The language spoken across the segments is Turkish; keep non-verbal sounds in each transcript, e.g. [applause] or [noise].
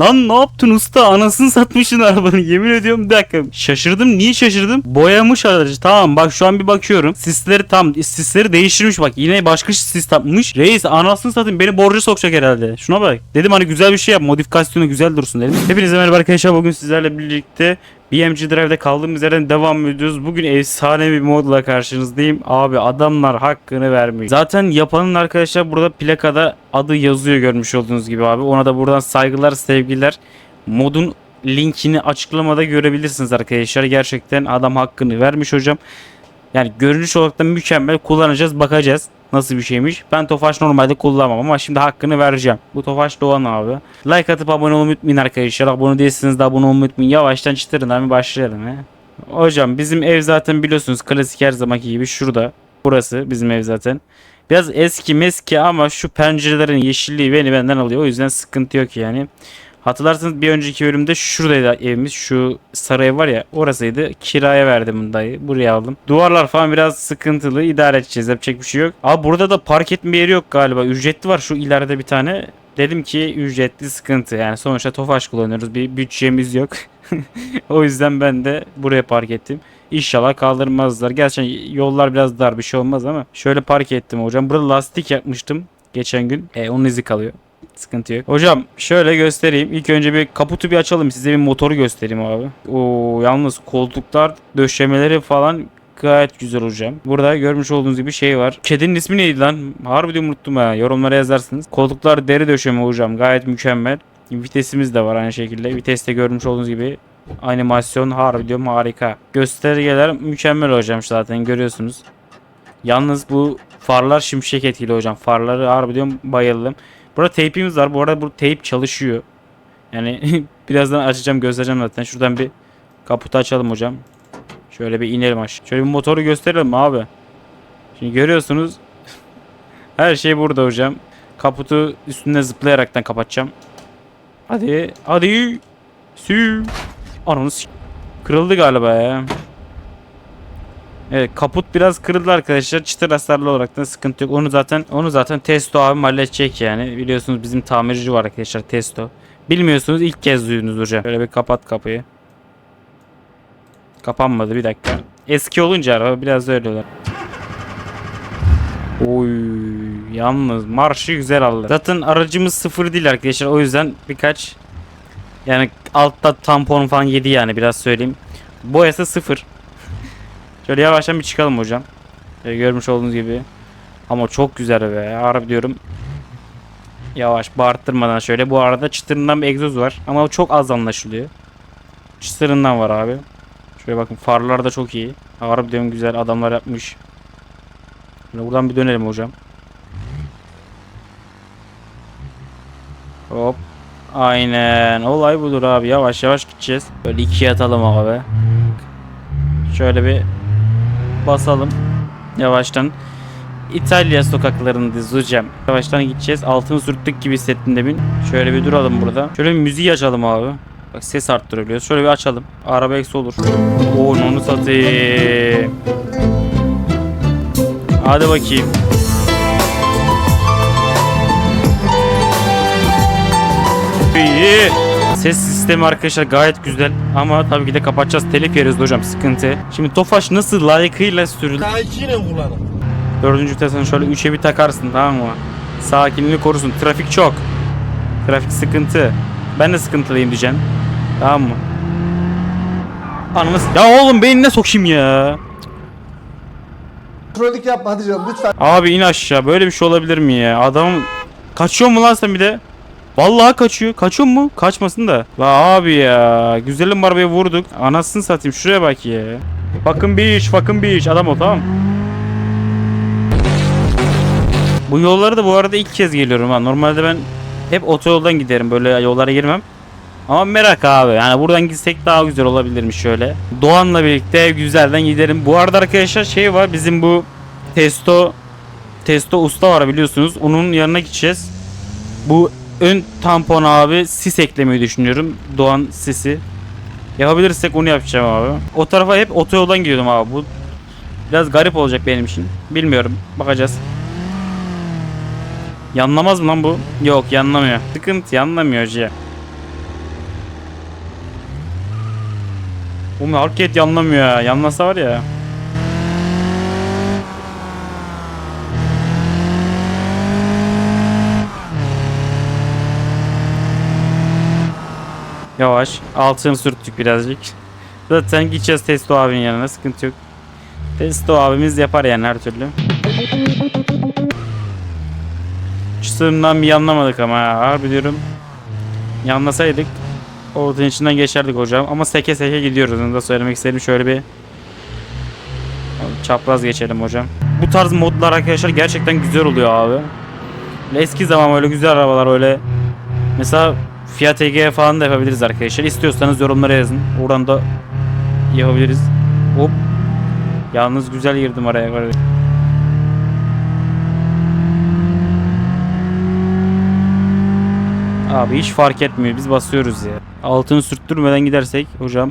Lan ne yaptın usta? Anasını satmışsın arabanın. [laughs] Yemin ediyorum bir dakika. Şaşırdım. Niye şaşırdım? Boyamış aracı. Tamam bak şu an bir bakıyorum. Sisleri tam sisleri değiştirmiş bak. Yine başka sis tapmış. Reis anasını satayım beni borca sokacak herhalde. Şuna bak. Dedim hani güzel bir şey yap. Modifikasyonu güzel dursun dedim. Hepinize merhaba arkadaşlar. Bugün sizlerle birlikte BMG Drive'de kaldığımız yerden devam ediyoruz. Bugün efsane bir modla karşınızdayım. Abi adamlar hakkını vermiyor. Zaten yapanın arkadaşlar burada plakada adı yazıyor görmüş olduğunuz gibi abi. Ona da buradan saygılar, sevgiler. Modun linkini açıklamada görebilirsiniz arkadaşlar. Gerçekten adam hakkını vermiş hocam. Yani görünüş olarak da mükemmel kullanacağız bakacağız nasıl bir şeymiş. Ben Tofaş normalde kullanmam ama şimdi hakkını vereceğim. Bu Tofaş Doğan abi. Like atıp abone olmayı unutmayın arkadaşlar. Abone değilseniz de abone olmayı unutmayın. Yavaştan çıtırından bir başlayalım. He. Hocam bizim ev zaten biliyorsunuz klasik her zamanki gibi şurada. Burası bizim ev zaten. Biraz eski meski ama şu pencerelerin yeşilliği beni benden alıyor. O yüzden sıkıntı yok yani. Hatırlarsanız bir önceki bölümde şuradaydı evimiz. Şu sarı ev var ya orasıydı. Kiraya verdim dayı. Buraya aldım. Duvarlar falan biraz sıkıntılı. idare edeceğiz. Yapacak bir şey yok. Abi burada da park etme yeri yok galiba. Ücretli var şu ileride bir tane. Dedim ki ücretli sıkıntı. Yani sonuçta Tofaş kullanıyoruz. Bir bütçemiz yok. [laughs] o yüzden ben de buraya park ettim. İnşallah kaldırmazlar. Gerçekten yollar biraz dar bir şey olmaz ama. Şöyle park ettim hocam. Burada lastik yapmıştım geçen gün. E, onun izi kalıyor. Sıkıntı yok. Hocam şöyle göstereyim. İlk önce bir kaputu bir açalım. Size bir motoru göstereyim abi. Oo yalnız koltuklar, döşemeleri falan gayet güzel hocam. Burada görmüş olduğunuz gibi şey var. Kedinin ismi neydi lan? Harbiden unuttum ha. Yorumlara yazarsınız. Koltuklar deri döşeme hocam. Gayet mükemmel. Vitesimiz de var aynı şekilde. Viteste görmüş olduğunuz gibi animasyon harbiden harika. Göstergeler mükemmel hocam zaten görüyorsunuz. Yalnız bu farlar şimşek etkili hocam. Farları harbiden bayıldım. Burada teypimiz var. Bu arada bu teyp çalışıyor. Yani [laughs] birazdan açacağım göstereceğim zaten. Şuradan bir kaputu açalım hocam. Şöyle bir inelim aşağı. Şöyle bir motoru gösterelim abi. Şimdi görüyorsunuz. [laughs] Her şey burada hocam. Kaputu üstünde zıplayaraktan kapatacağım. Hadi. Hadi. Sü. Ananı Kırıldı galiba ya. Evet kaput biraz kırıldı arkadaşlar. Çıtır hasarlı olarak da sıkıntı yok. Onu zaten onu zaten Testo abim halledecek yani. Biliyorsunuz bizim tamirci var arkadaşlar Testo. Bilmiyorsunuz ilk kez duydunuz hocam. Şöyle bir kapat kapıyı. Kapanmadı bir dakika. Eski olunca araba biraz öyle olur. Oy yalnız marşı güzel aldı. Zaten aracımız sıfır değil arkadaşlar. O yüzden birkaç yani altta tampon falan yedi yani biraz söyleyeyim. Boyası sıfır. Şöyle yavaştan bir çıkalım hocam. Şöyle görmüş olduğunuz gibi. Ama çok güzel be. Harbi diyorum. Yavaş bağırttırmadan şöyle. Bu arada çıtırından bir egzoz var. Ama çok az anlaşılıyor. Çıtırından var abi. Şöyle bakın farlar da çok iyi. Harbi diyorum güzel adamlar yapmış. Şimdi buradan bir dönelim hocam. Hop. Aynen. Olay budur abi. Yavaş yavaş gideceğiz. Böyle ikiye atalım abi. Şöyle bir basalım. Yavaştan. İtalya sokaklarındayız hocam. Yavaştan gideceğiz. Altını sürttük gibi hissettim demin. Şöyle bir duralım burada. Şöyle bir müziği açalım abi. Bak ses arttırabiliyoruz. Şöyle bir açalım. Araba eksi olur. Oo onu satayım. Hadi bakayım. Ses sistemi arkadaşlar gayet güzel ama tabii ki de kapatacağız telif yeriz hocam sıkıntı. Şimdi Tofaş nasıl layıkıyla sürülür? Sakin kullanın. Dördüncü vitesini şöyle 3'e bir takarsın tamam mı? Sakinliğini korusun. Trafik çok. Trafik sıkıntı. Ben de sıkıntılıyım diyeceksin. Tamam mı? Ananı s- Ya oğlum beynine sokayım ya. Trollük yapma hadi canım lütfen. Abi in aşağı. Böyle bir şey olabilir mi ya? Adam kaçıyor mu lan sen bir de? Vallahi kaçıyor. Kaçıyor mu? Kaçmasın da. La abi ya. Güzelim arabaya vurduk. Anasını satayım. Şuraya bak ya. Bakın bir iş, bakın bir iş. Adam ol tamam. Bu yolları da bu arada ilk kez geliyorum ha. Normalde ben hep otoyoldan giderim. Böyle yollara girmem. Ama merak abi. Yani buradan gitsek daha güzel olabilirmiş şöyle. Doğan'la birlikte güzelden giderim. Bu arada arkadaşlar şey var. Bizim bu Testo Testo usta var biliyorsunuz. Onun yanına gideceğiz. Bu Ön tampon abi sis eklemeyi düşünüyorum. Doğan sisi. Yapabilirsek onu yapacağım abi. O tarafa hep otoyoldan gidiyordum abi. Bu biraz garip olacak benim için. Bilmiyorum. Bakacağız. Yanlamaz mı lan bu? Yok yanlamıyor. Sıkıntı yanlamıyor hocam. Bu market yanlamıyor ya. Yanlasa var ya. Yavaş. Altını sürttük birazcık. Zaten gideceğiz Testo abinin yanına. Sıkıntı yok. Testo abimiz yapar yani her türlü. Şu sığımdan bir yanlamadık ama ya. Harbi diyorum. Yanlasaydık ortanın içinden geçerdik hocam. Ama seke seke gidiyoruz. Onu da söylemek istedim. Şöyle bir çapraz geçelim hocam. Bu tarz modlar arkadaşlar gerçekten güzel oluyor abi. Eski zaman öyle güzel arabalar öyle mesela Fiat Egea falan da yapabiliriz arkadaşlar. İstiyorsanız yorumlara yazın. Oradan da yapabiliriz. Hop. Yalnız güzel girdim araya. Abi hiç fark etmiyor. Biz basıyoruz ya. Altını sürttürmeden gidersek hocam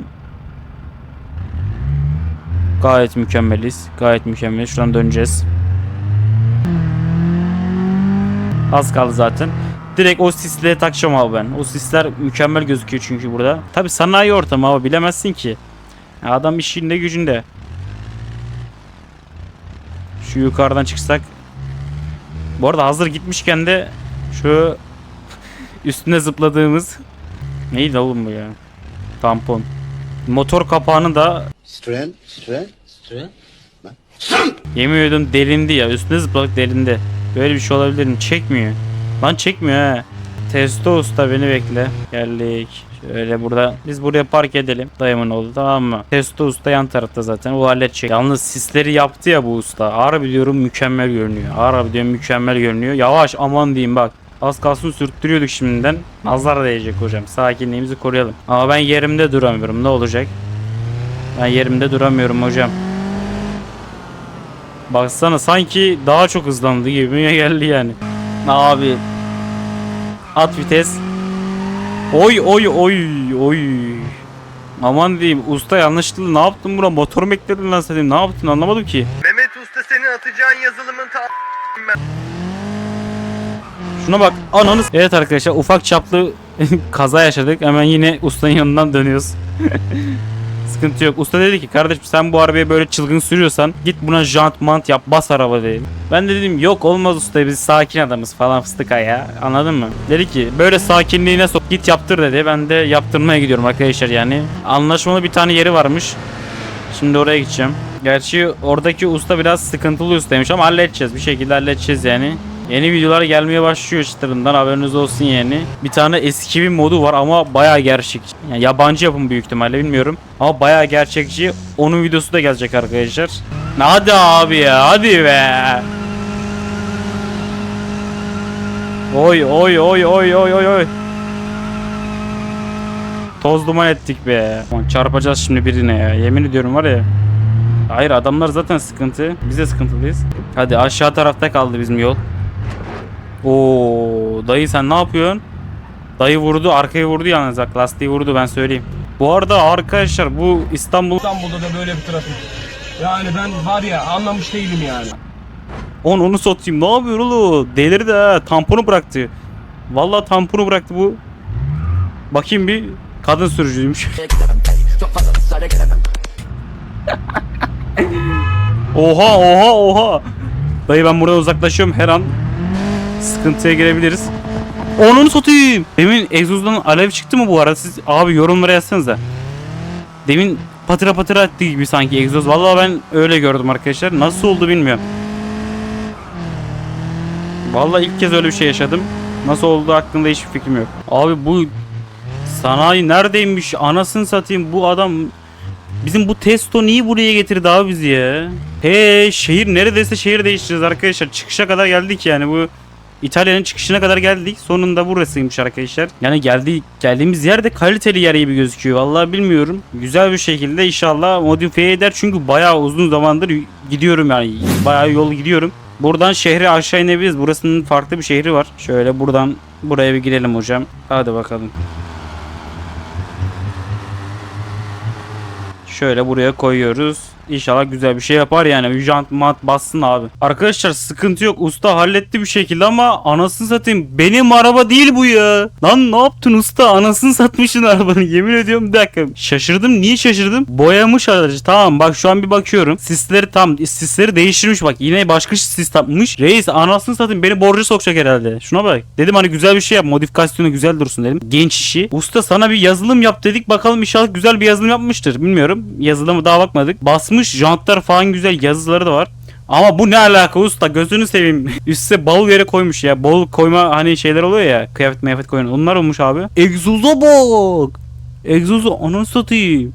gayet mükemmeliz. Gayet mükemmel. Şuradan döneceğiz. Az kaldı zaten. Direkt o sislere takacağım abi ben. O sisler mükemmel gözüküyor çünkü burada. Tabi sanayi ortamı abi bilemezsin ki. Adam işinde gücünde. Şu yukarıdan çıksak. Bu arada hazır gitmişken de şu [laughs] üstüne zıpladığımız neydi oğlum bu ya? Tampon. Motor kapağını da Stren, stren, stren. yemin ediyorum delindi ya. Üstüne zıpladık delindi. Böyle bir şey olabilir mi? Çekmiyor. Lan çekmiyor ha. Testo usta beni bekle. Geldik. Şöyle burada biz buraya park edelim. Dayımın oldu tamam mı? Testo usta yan tarafta zaten. O halledecek. Yalnız sisleri yaptı ya bu usta. Harbi diyorum mükemmel görünüyor. Harbi diyorum mükemmel görünüyor. Yavaş aman diyeyim bak. Az kalsın sürttürüyorduk şimdiden. Nazar değecek hocam. Sakinliğimizi koruyalım. Ama ben yerimde duramıyorum. Ne olacak? Ben yerimde duramıyorum hocam. Baksana sanki daha çok hızlandı gibi geldi yani. Abi. At vites. Oy oy oy oy. Aman diyeyim usta yanlışlıkla ne yaptın buna motor mu ekledin lan senin ne yaptın anlamadım ki. Mehmet Usta senin atacağın yazılımın ta Şuna bak ananız. Evet arkadaşlar ufak çaplı [laughs] kaza yaşadık hemen yine ustanın yanından dönüyoruz. [laughs] Sıkıntı yok. Usta dedi ki kardeşim sen bu arabayı böyle çılgın sürüyorsan git buna jant mant yap bas araba dedi. Ben de dedim yok olmaz usta biz sakin adamız falan fıstık ya anladın mı? Dedi ki böyle sakinliğine sok git yaptır dedi. Ben de yaptırmaya gidiyorum arkadaşlar yani. Anlaşmalı bir tane yeri varmış. Şimdi oraya gideceğim. Gerçi oradaki usta biraz sıkıntılı ustaymış ama halledeceğiz. Bir şekilde halledeceğiz yani. Yeni videolar gelmeye başlıyor çıtırından haberiniz olsun yani. Bir tane eski bir modu var ama bayağı gerçekçi. Yani yabancı yapım büyük ihtimalle bilmiyorum. Ama bayağı gerçekçi. Onun videosu da gelecek arkadaşlar. Hadi abi ya hadi be. Oy oy oy oy oy oy oy. Toz duman ettik be. Çarpacağız şimdi birine ya. Yemin ediyorum var ya. Hayır adamlar zaten sıkıntı. Biz de sıkıntılıyız. Hadi aşağı tarafta kaldı bizim yol. Oo dayı sen ne yapıyorsun? Dayı vurdu arkayı vurdu yalnız bak lastiği vurdu ben söyleyeyim. Bu arada arkadaşlar bu İstanbul İstanbul'da da böyle bir trafik. Yani ben var ya anlamış değilim yani. on onu satayım ne yapıyor oğlum? Delirdi ha tamponu bıraktı. Vallahi tamponu bıraktı bu. Bakayım bir kadın sürücüymüş. [laughs] oha oha oha. Dayı ben buradan uzaklaşıyorum her an sıkıntıya girebiliriz. Onun satayım. Demin egzozdan alev çıktı mı bu arada? Siz abi yorumlara yazsanıza. Demin patıra patıra attı gibi sanki egzoz. Vallahi ben öyle gördüm arkadaşlar. Nasıl oldu bilmiyorum. Vallahi ilk kez öyle bir şey yaşadım. Nasıl oldu hakkında hiçbir fikrim yok. Abi bu sanayi neredeymiş? Anasını satayım bu adam Bizim bu testo niye buraya getirdi abi bizi ya? He şehir neredeyse şehir değiştireceğiz arkadaşlar. Çıkışa kadar geldik yani bu İtalya'nın çıkışına kadar geldik. Sonunda burasıymış arkadaşlar. Yani geldi geldiğimiz yer de kaliteli yer gibi gözüküyor. Vallahi bilmiyorum. Güzel bir şekilde inşallah modifiye eder. Çünkü bayağı uzun zamandır gidiyorum yani. Bayağı yol gidiyorum. Buradan şehre aşağı inebiliriz. Burasının farklı bir şehri var. Şöyle buradan buraya bir girelim hocam. Hadi bakalım. Şöyle buraya koyuyoruz. İnşallah güzel bir şey yapar yani. Bir jant mat bassın abi. Arkadaşlar sıkıntı yok. Usta halletti bir şekilde ama anasını satayım. Benim araba değil bu ya. Lan ne yaptın usta? Anasını satmışsın arabanı. [laughs] Yemin ediyorum bir dakika. Şaşırdım. Niye şaşırdım? Boyamış aracı. Tamam bak şu an bir bakıyorum. Sisleri tam sisleri değiştirmiş bak. Yine başka sis takmış. Reis anasını satayım beni borcu sokacak herhalde. Şuna bak. Dedim hani güzel bir şey yap. Modifikasyonu güzel dursun dedim. Genç işi. Usta sana bir yazılım yap dedik. Bakalım inşallah güzel bir yazılım yapmıştır. Bilmiyorum. Yazılımı daha bakmadık. Basmış jantlar falan güzel yazıları da var. Ama bu ne alaka usta gözünü seveyim. [laughs] Üste bavul yere koymuş ya. Bavul koyma hani şeyler oluyor ya. Kıyafet meyafet koyun. Onlar olmuş abi. Egzoza bak. Egzozu ananı satayım.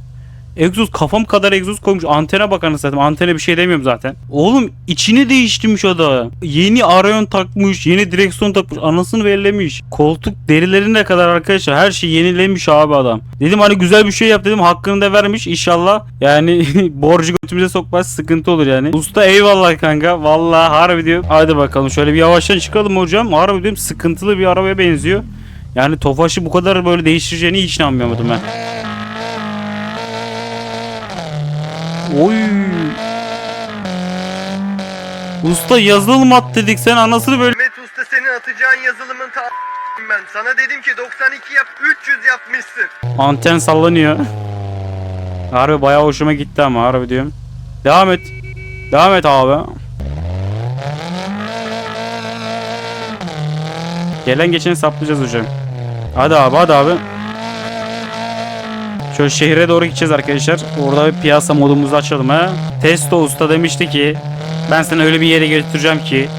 Egzoz kafam kadar egzoz koymuş. Antene bakanı zaten. Antene bir şey demiyorum zaten. Oğlum içini değiştirmiş o da. Yeni arayon takmış. Yeni direksiyon takmış. Anasını bellemiş. Koltuk derilerine kadar arkadaşlar her şey yenilemiş abi adam. Dedim hani güzel bir şey yap dedim. Hakkını da vermiş. İnşallah yani [laughs] borcu götümüze sokmaz. Sıkıntı olur yani. Usta eyvallah kanka. Vallahi harbi diyorum. Hadi bakalım şöyle bir yavaştan çıkalım hocam. Harbi diyorum sıkıntılı bir arabaya benziyor. Yani Tofaş'ı bu kadar böyle değiştireceğini hiç inanmıyordum ben. Oy. Usta yazılım at dedik sen anasını böyle. Mehmet Usta senin atacağın yazılımın ta ben. Sana dedim ki 92 yap 300 yapmışsın. Anten sallanıyor. Harbi bayağı hoşuma gitti ama harbi diyorum. Devam et. Devam et abi. Gelen geçeni saplayacağız hocam. Hadi abi hadi abi. Şöyle şehre doğru gideceğiz arkadaşlar. Orada bir piyasa modumuzu açalım ha. Testo usta demişti ki ben seni öyle bir yere götüreceğim ki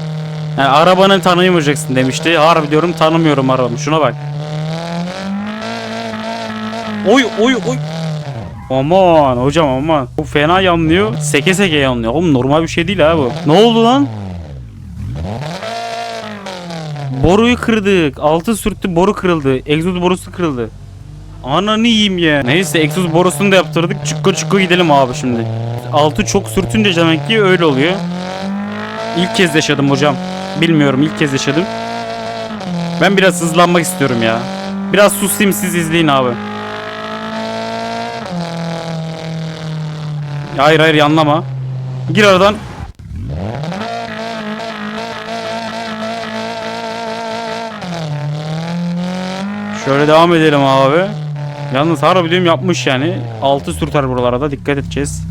yani arabanı tanıyamayacaksın demişti. Harbi diyorum tanımıyorum arabamı. Şuna bak. Oy oy oy. Aman hocam aman. Bu fena yanlıyor. Seke seke yanlıyor. Oğlum normal bir şey değil ha bu. Ne oldu lan? Boruyu kırdık. Altı sürttü boru kırıldı. Egzoz borusu kırıldı. Ananı yiyeyim ya. Neyse egzoz borusunu da yaptırdık. Çukko çukko gidelim abi şimdi. Altı çok sürtünce demek ki öyle oluyor. İlk kez yaşadım hocam. Bilmiyorum ilk kez yaşadım. Ben biraz hızlanmak istiyorum ya. Biraz susayım siz izleyin abi. Hayır hayır yanlama. Gir aradan. Şöyle devam edelim abi. Yalnız harbi diyorum yapmış yani. Altı sürter buralara da dikkat edeceğiz.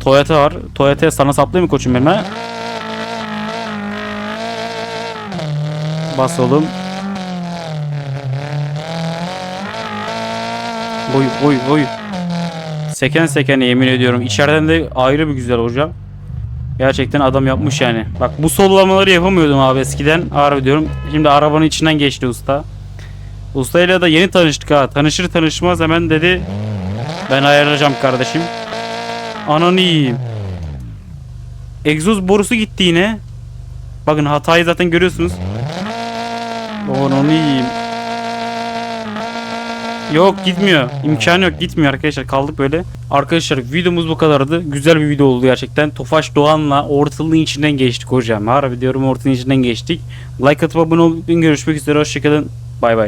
Toyota var. Toyota'ya sana saplayayım mı koçum benim ha? Bas oğlum. Oy oy oy. Seken sekene yemin ediyorum. İçeriden de ayrı bir güzel hocam. Gerçekten adam yapmış yani. Bak bu sollamaları yapamıyordum abi eskiden. Harbi diyorum. Şimdi arabanın içinden geçti usta. Ustayla da yeni tanıştık ha. Tanışır tanışmaz hemen dedi. Ben ayarlayacağım kardeşim. Ananı yiyeyim. Egzoz borusu gitti yine. Bakın hatayı zaten görüyorsunuz. Ananı yiyeyim. Yok gitmiyor. İmkanı yok gitmiyor arkadaşlar. Kaldık böyle. Arkadaşlar videomuz bu kadardı. Güzel bir video oldu gerçekten. Tofaş Doğan'la ortalığın içinden geçtik hocam. Harbi diyorum ortalığın içinden geçtik. Like atıp abone olun. Görüşmek üzere. Hoşçakalın. Bay bay.